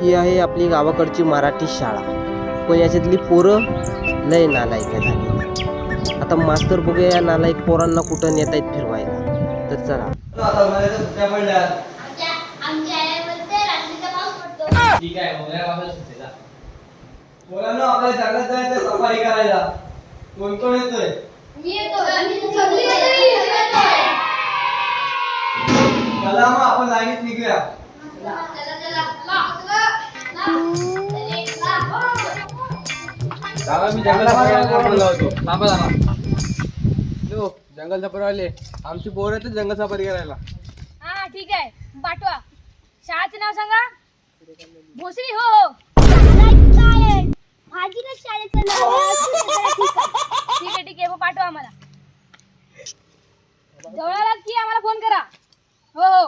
ही आहे आपली गावाकडची मराठी शाळा. पण याच्यातली पोरं लय नालायक झाली आता मास्तर बघूया या नालायक पोरांना कुठं नेता येत फिरवायला. तर चला. ठीक आहे करायला कोण कोण येतोय चला मग आपण निघूया दादा मी जंगल सफारी बोललो होतो थांबा दादा लो जंगल सफारी वाले आमची पोर येते जंगल सफारी करायला. हा ठीक आहे. पाठवा. शाळेचं नाव सांगा. भोसरी हो हो. भाजीला शाळेचं नाव ठीक आहे ठीक आहे. मग पाठवा आम्हाला. जवळ आलात की आम्हाला फोन करा. हो हो.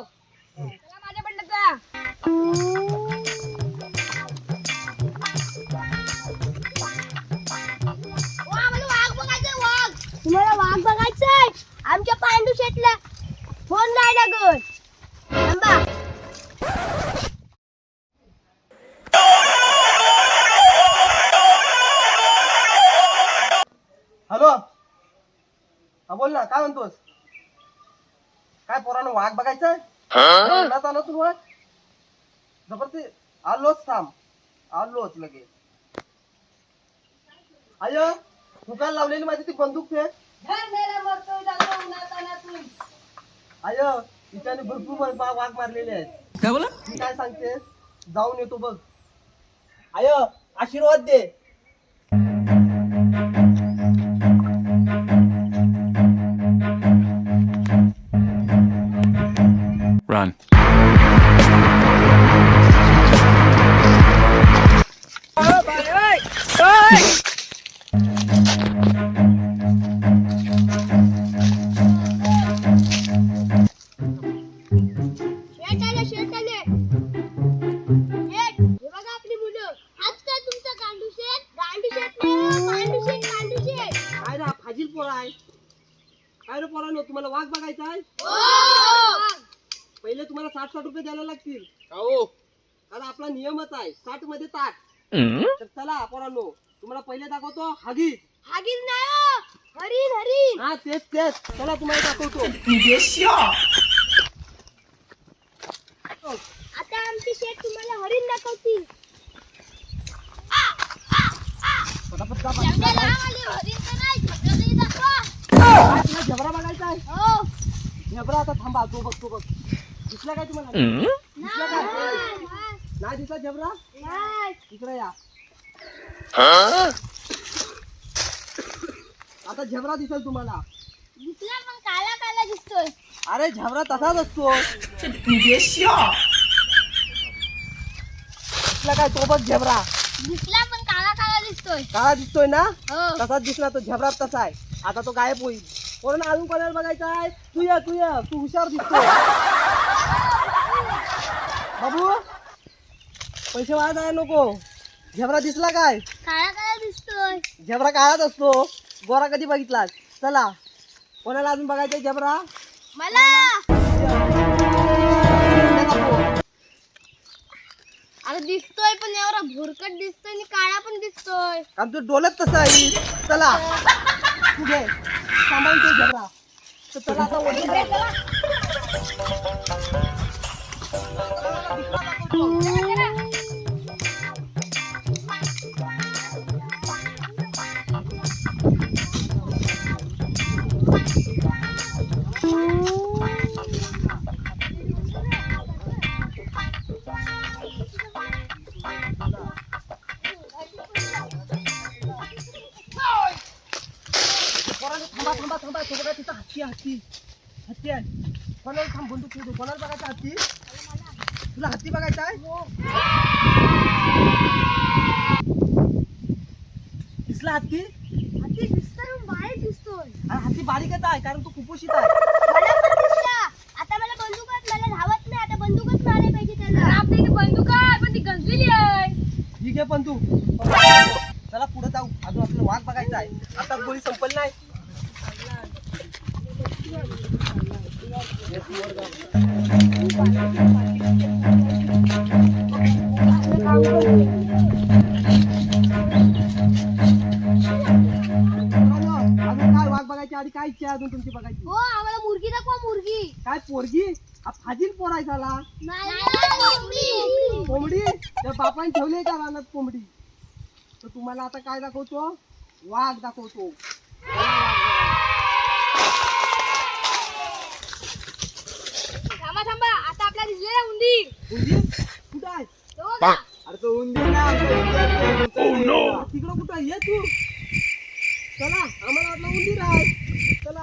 म्हणतोस? काय पोरानं वाघ लग्नात आलो तू वाघ? जबरदस्ती आलोच थांब. आलोच लगेच. आय फुकायला लावलेली माझी ती बंदूक ते? आय तिच्याने भरपूर वाघ मारलेले आहेत. काय बोला मी काय सांगते? जाऊन येतो बघ. आय आशीर्वाद दे. आहे. काय रे पोरानो तुम्हाला वाघ बघायचा आहे? पहिले तुम्हाला साठ साठ रुपये द्यायला लागतील. हो कारण आपला नियमच आहे. साठमध्ये ताट तर चला पोरांनो तुम्हाला पहिले दाखवतो हागीज. हागीच नाही हो. हरीण हरीण हा तेच तेच. चला तुम्हाला दाखवतो. आता आमची शेट तुम्हाला हरीण दाखवतील. पटापट जा झबरा बघायचा आहे? हो. झबरा आता थांबा तो बघ तो बघ. दिसला काय तुम्हाला? दिसला काय? नाही, दिसला झबरा नाही. इकडे या. आता झबरा दिसेल तुम्हाला. दिसला पण काला काला दिसतोय. अरे झबरा तसाच असतो. दिसला काय तो बघ झबरा दिसला पण काला काला दिसतोय. काळा दिसतोय ना? हो. तसाच दिसला तो झबरा तसा आहे. आता तो गायब होईल. कोण अजून कोणाला बघायचा आहे. तू ये तू ये. तू हुशार दिसतो बाबू पैसे वाया जाय नको. झबरा दिसला काय? काळा काळा दिसतोय. झबरा काळाच असतो. गोरा कधी बघितलास? चला. कोणाला अजून बघायचंय झबरा? मला! अरे दिसतोय पण एवढा भुरकट दिसतोय आणि काळा पण दिसतोय. तू डोलत तसं आहे चला. तू घे. सांभाळून ठेव झबरा. तर चला आता वरती जाऊ. पोरांनो, थांबा थांबा थांबा तो बघा तिथं हत्ती आहे, हत्ती हत्ती आहे कोणाला थांब बंदूक ठेवतो कोणाला बघायचं हत्ती तुला हत्ती बघायचा आहे? दिसला हत्ती हत्ती दिसतोय बारीक दिसतोय. अरे हत्ती बारीकच आहे कारण तू कुपोषित आहे. आता मला बंदूकच मला धावत नाही आता बंदूकच मारायला पाहिजे त्याला. आपल्या इथे बंदूक आहे पण ती गंजलेली आहे. ठीक आहे पण तू. चला पुढे जाऊ. अजून आपल्याला वाघ बघायचा आहे. आता गोळी संपल नाही. काय इच्छा तुमची बघायची आम्हाला मुर्गी दाखवा मुर्गी काय पोरगी हा फाजील झाला कोंबडी त्या बापाने ठेवली का रानात कोंबडी तर तुम्हाला आता काय दाखवतो वाघ दाखवतो दिसलेला उंदीर उंदीर कुठं आहे. अरे तो उंदीर नाही. तिकडं कुठं ये तू. चला आम्हाला वाटलं उंदीर आहे चला.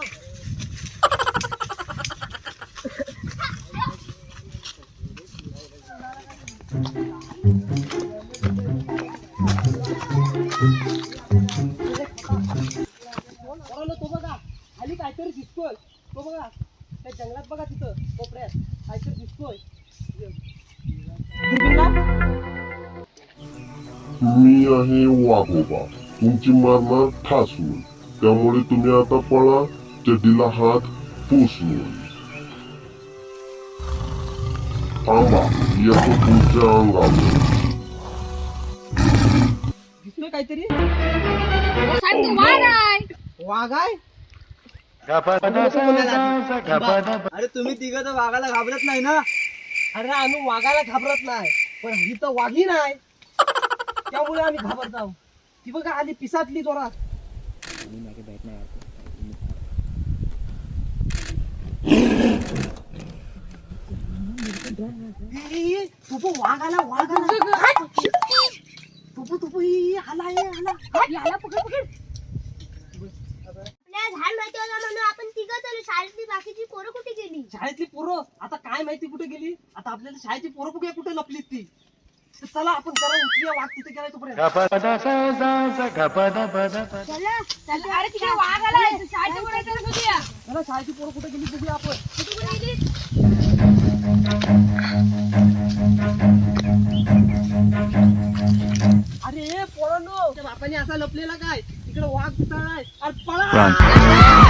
मी आहे वाघोबा तुमची मारणार ठासून त्यामुळे तुम्ही आता पळा चड्डीला हात पोचून थांबा येतो तुमच्या अंगावर. काहीतरी? साहेब तो वाघ आहे वाघ आहे अरे तुम्ही तिघं तर वाघाला घाबरत नाही ना? अरे आम्ही वाघाला घाबरत नाही पण ही तर वाघी नाही. त्यामुळे आम्ही घाबरत आहोत. ती बघा आली पिसातली जोरात. तुपू वाघ आला वाघ आला. तुपू तुपू आला ए, आला. याला पकड पकड. आपल्याला झाड माहिती होता म्हणून आपण तिघं शाळेतली बाकीची पोरं कुठे गेली? शाळेतली पोरं? आता काय माहिती कुठे गेली? आता आपल्याला शाळेची पोरं बघूया कुठे लपलीत ती? तर चला आपण जरा वाघ तिथे गेलाय तोपर्यंत. चला चल, अरे तिकडे वाघ आलाय. तू शाळेच्या चल बघूया चला शाळेची पोरं कुठे गेली बघूया आपण? कुठे कुठे गेली? अरे पोरांनो त्या बापाने असा लपलेला काय? इकडे वाघ पिसाळलाय अरे पळा!